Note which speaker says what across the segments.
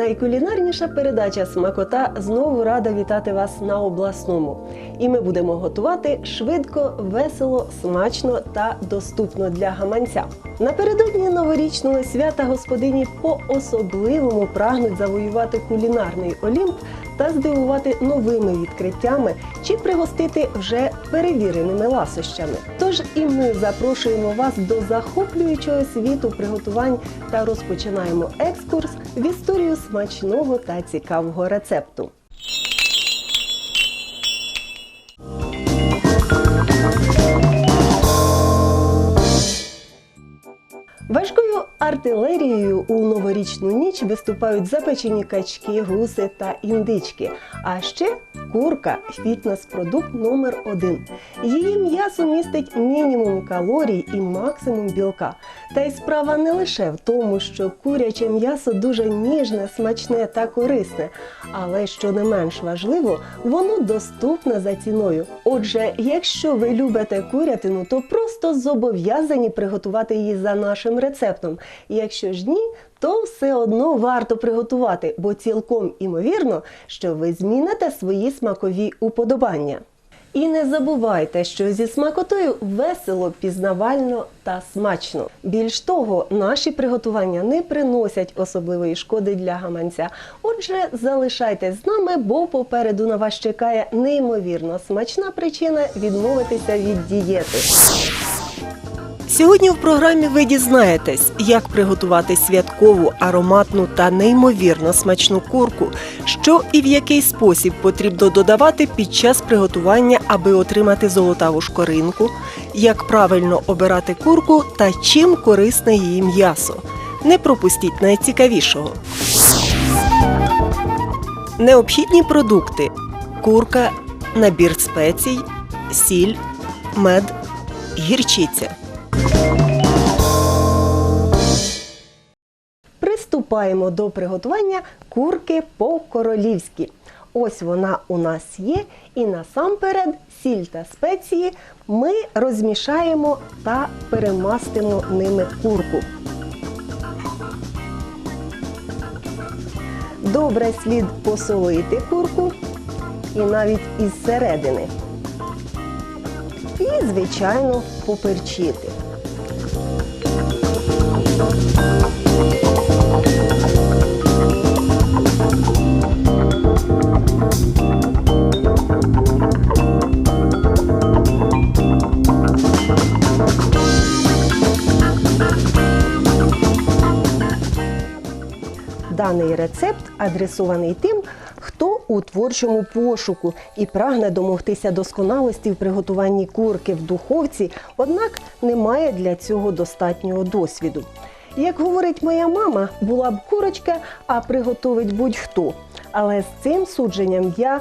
Speaker 1: найкулінарніша передача Смакота знову рада вітати вас на обласному. І ми будемо готувати швидко, весело, смачно та доступно для гаманця. Напередодні новорічного свята господині по-особливому прагнуть завоювати кулінарний олімп та здивувати новими відкриттями чи пригостити вже перевіреними ласощами. Тож і ми запрошуємо вас до захоплюючого світу приготувань та розпочинаємо екскурс в історію смачного та цікавого рецепту. Артилерією у новорічну ніч виступають запечені качки, гуси та індички. А ще курка фітнес-продукт номер один. Її м'ясо містить мінімум калорій і максимум білка. Та й справа не лише в тому, що куряче м'ясо дуже ніжне, смачне та корисне, але що не менш важливо, воно доступне за ціною. Отже, якщо ви любите курятину, то просто зобов'язані приготувати її за нашим рецептом. Якщо ж ні, то все одно варто приготувати, бо цілком імовірно, що ви зміните свої смакові уподобання. І не забувайте, що зі смакотою весело, пізнавально та смачно. Більш того, наші приготування не приносять особливої шкоди для гаманця. Отже, залишайтесь з нами, бо попереду на вас чекає неймовірно смачна причина відмовитися від дієти. Сьогодні в програмі ви дізнаєтесь, як приготувати святкову, ароматну та неймовірно смачну курку, що і в який спосіб потрібно додавати під час приготування, аби отримати золотаву шкоринку, як правильно обирати курку та чим корисне її м'ясо. Не пропустіть найцікавішого. Необхідні продукти: курка, набір спецій, сіль, мед, гірчиця. Приступаємо до приготування курки по-королівськи. Ось вона у нас є, і насамперед сіль та спеції ми розмішаємо та перемастимо ними курку. Добре слід посолити курку і навіть із середини. І, звичайно, поперчити. Даний рецепт адресований тим, хто у творчому пошуку і прагне домогтися досконалості в приготуванні курки в духовці, однак не має для цього достатнього досвіду. Як говорить моя мама, була б курочка, а приготовить будь-хто. Але з цим судженням я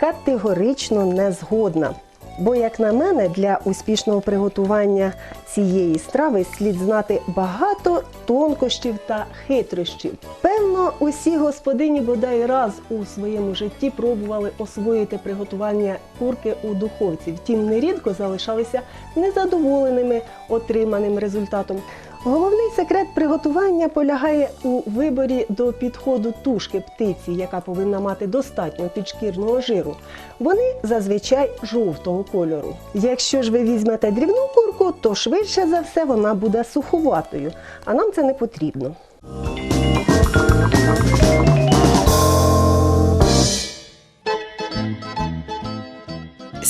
Speaker 1: категорично не згодна. Бо, як на мене, для успішного приготування цієї страви слід знати багато тонкощів та хитрощів. Певно, усі господині бодай раз у своєму житті пробували освоїти приготування курки у духовці. Втім, нерідко залишалися незадоволеними отриманим результатом. Головний секрет приготування полягає у виборі до підходу тушки птиці, яка повинна мати достатньо підшкірного жиру. Вони зазвичай жовтого кольору. Якщо ж ви візьмете дрібну курку, то швидше за все вона буде суховатою, а нам це не потрібно.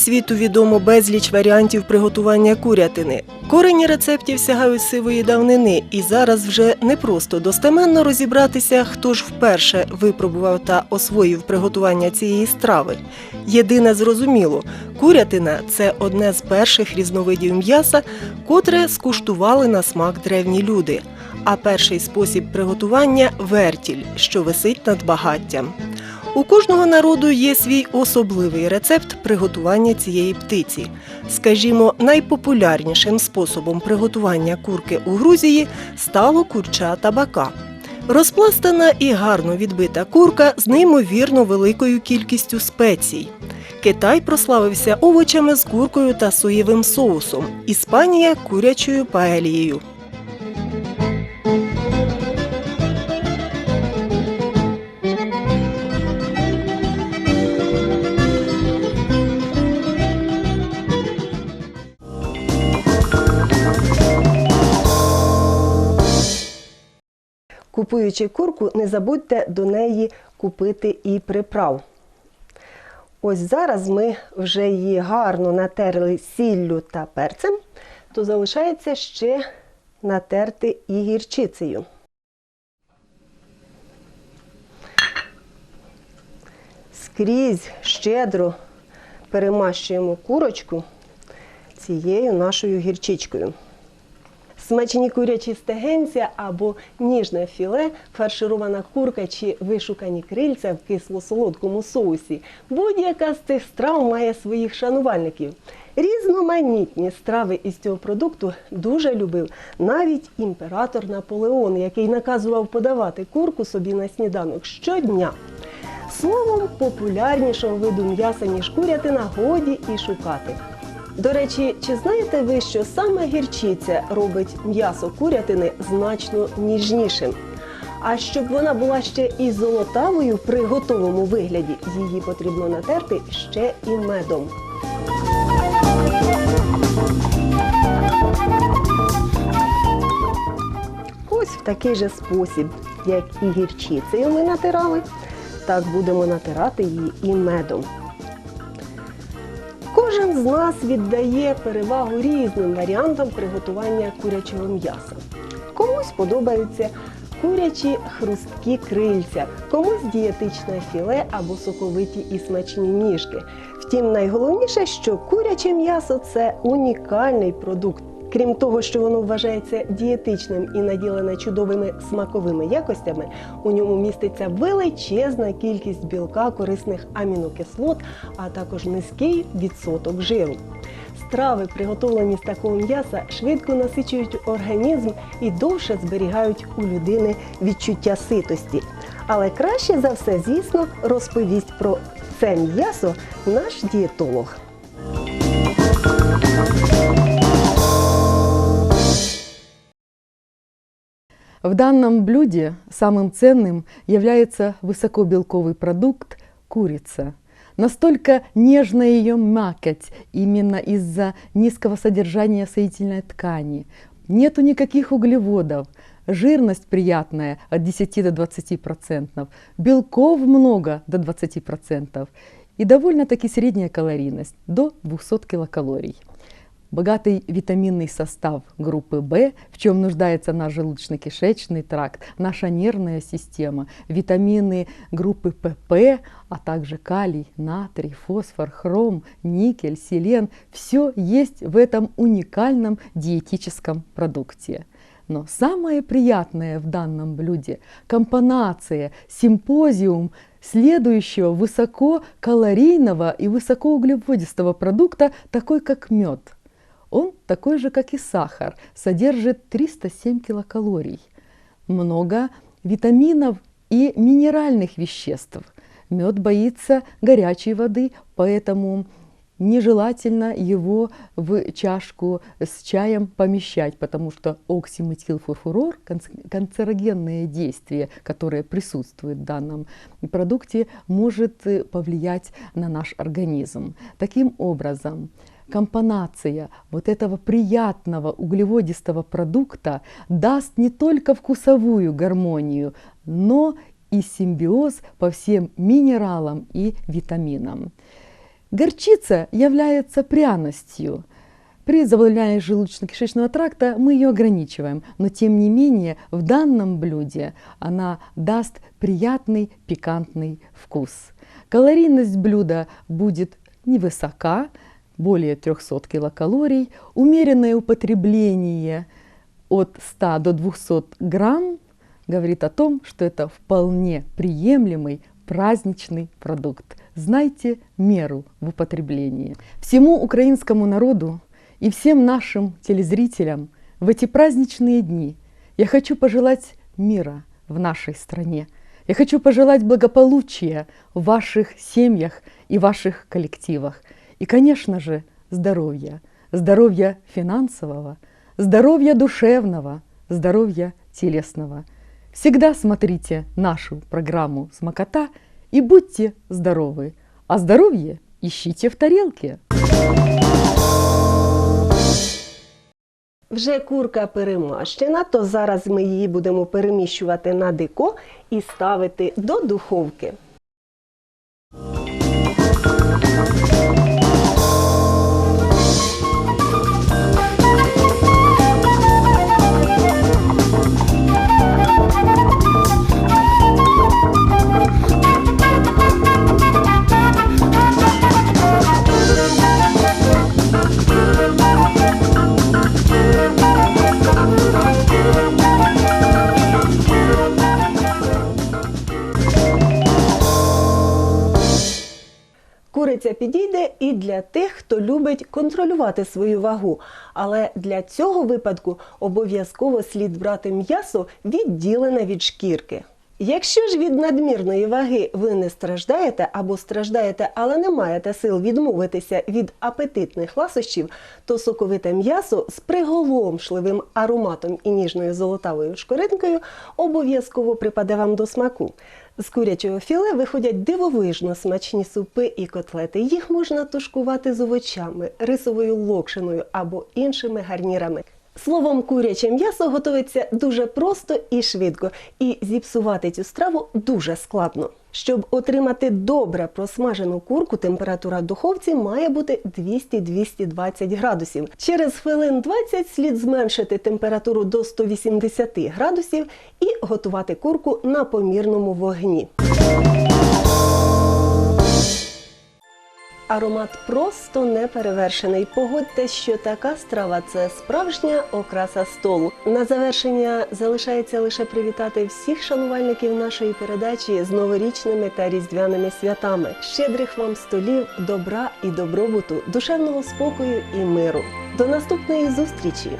Speaker 1: Світу відомо безліч варіантів приготування курятини. Корені рецептів сягають сивої давнини, і зараз вже не просто достеменно розібратися, хто ж вперше випробував та освоїв приготування цієї страви. Єдине зрозуміло, курятина це одне з перших різновидів м'яса, котре скуштували на смак древні люди. А перший спосіб приготування вертіль, що висить над багаттям. У кожного народу є свій особливий рецепт приготування цієї птиці. Скажімо, найпопулярнішим способом приготування курки у Грузії стало курча табака. Розпластана і гарно відбита курка з неймовірно великою кількістю спецій. Китай прославився овочами з куркою та соєвим соусом, Іспанія курячою паелією. Купуючи курку, не забудьте до неї купити і приправ. Ось зараз ми вже її гарно натерли сіллю та перцем, то залишається ще натерти і гірчицею. Скрізь щедро перемащуємо курочку цією нашою гірчичкою. Смачні курячі стегенця або ніжне філе, фарширована курка чи вишукані крильця в кисло-солодкому соусі. Будь-яка з цих страв має своїх шанувальників. Різноманітні страви із цього продукту дуже любив навіть імператор Наполеон, який наказував подавати курку собі на сніданок щодня. Словом, популярнішого виду м'яса, ніж курятина, годі і шукати. До речі, чи знаєте ви, що саме гірчиця робить м'ясо курятини значно ніжнішим? А щоб вона була ще і золотавою при готовому вигляді, її потрібно натерти ще і медом. Ось в такий же спосіб, як і гірчицею ми натирали, так будемо натирати її і медом. З нас віддає перевагу різним варіантам приготування курячого м'яса. Комусь подобаються курячі хрусткі крильця, комусь дієтичне філе або соковиті і смачні ніжки. Втім, найголовніше, що куряче м'ясо це унікальний продукт. Крім того, що воно вважається дієтичним і наділене чудовими смаковими якостями, у ньому міститься величезна кількість білка, корисних амінокислот, а також низький відсоток жиру. Страви, приготовлені з такого м'яса, швидко насичують організм і довше зберігають у людини відчуття ситості. Але краще за все, звісно, розповість про це м'ясо наш дієтолог.
Speaker 2: В данном блюде самым ценным является высокобелковый продукт курица. Настолько нежная ее мякоть именно из-за низкого содержания соединительной ткани. Нету никаких углеводов, жирность приятная от 10 до 20 процентов, белков много до 20 процентов и довольно-таки средняя калорийность до 200 килокалорий богатый витаминный состав группы В, в чем нуждается наш желудочно-кишечный тракт, наша нервная система, витамины группы ПП, а также калий, натрий, фосфор, хром, никель, селен. Все есть в этом уникальном диетическом продукте. Но самое приятное в данном блюде – компонация, симпозиум следующего высококалорийного и высокоуглеводистого продукта, такой как мед – он такой же, как и сахар, содержит 307 килокалорий. Много витаминов и минеральных веществ. Мед боится горячей воды, поэтому нежелательно его в чашку с чаем помещать, потому что оксиметилфурфурор, канцерогенное действие, которое присутствует в данном продукте, может повлиять на наш организм. Таким образом, компонация вот этого приятного углеводистого продукта даст не только вкусовую гармонию, но и симбиоз по всем минералам и витаминам. Горчица является пряностью. При заболевании желудочно-кишечного тракта мы ее ограничиваем, но тем не менее в данном блюде она даст приятный пикантный вкус. Калорийность блюда будет невысока, более 300 килокалорий, умеренное употребление от 100 до 200 грамм говорит о том, что это вполне приемлемый праздничный продукт. Знайте меру в употреблении. Всему украинскому народу и всем нашим телезрителям в эти праздничные дни я хочу пожелать мира в нашей стране. Я хочу пожелать благополучия в ваших семьях и ваших коллективах. И, конечно же, здоровья. Здоровья финансового, здоровья душевного, здоровья телесного. Всегда смотрите нашу программу «Смокота» и будьте здоровы. А здоровье ищите в тарелке.
Speaker 1: Вже курка перемащена, то зараз ми її будемо переміщувати на дико і ставити до духовки. Підійде і для тих, хто любить контролювати свою вагу. Але для цього випадку обов'язково слід брати м'ясо відділене від шкірки. Якщо ж від надмірної ваги ви не страждаєте або страждаєте, але не маєте сил відмовитися від апетитних ласощів, то соковите м'ясо з приголомшливим ароматом і ніжною золотавою шкоринкою обов'язково припаде вам до смаку. З курячого філе виходять дивовижно смачні супи і котлети. Їх можна тушкувати з овочами, рисовою локшиною або іншими гарнірами. Словом, куряче м'ясо готується дуже просто і швидко, і зіпсувати цю страву дуже складно. Щоб отримати добре просмажену курку, температура в духовці має бути 200-220 градусів. Через хвилин 20 слід зменшити температуру до 180 градусів і готувати курку на помірному вогні. Аромат просто неперевершений. Погодьте, що така страва це справжня окраса столу. На завершення залишається лише привітати всіх шанувальників нашої передачі з новорічними та різдвяними святами. Щедрих вам столів, добра і добробуту, душевного спокою і миру. До наступної зустрічі!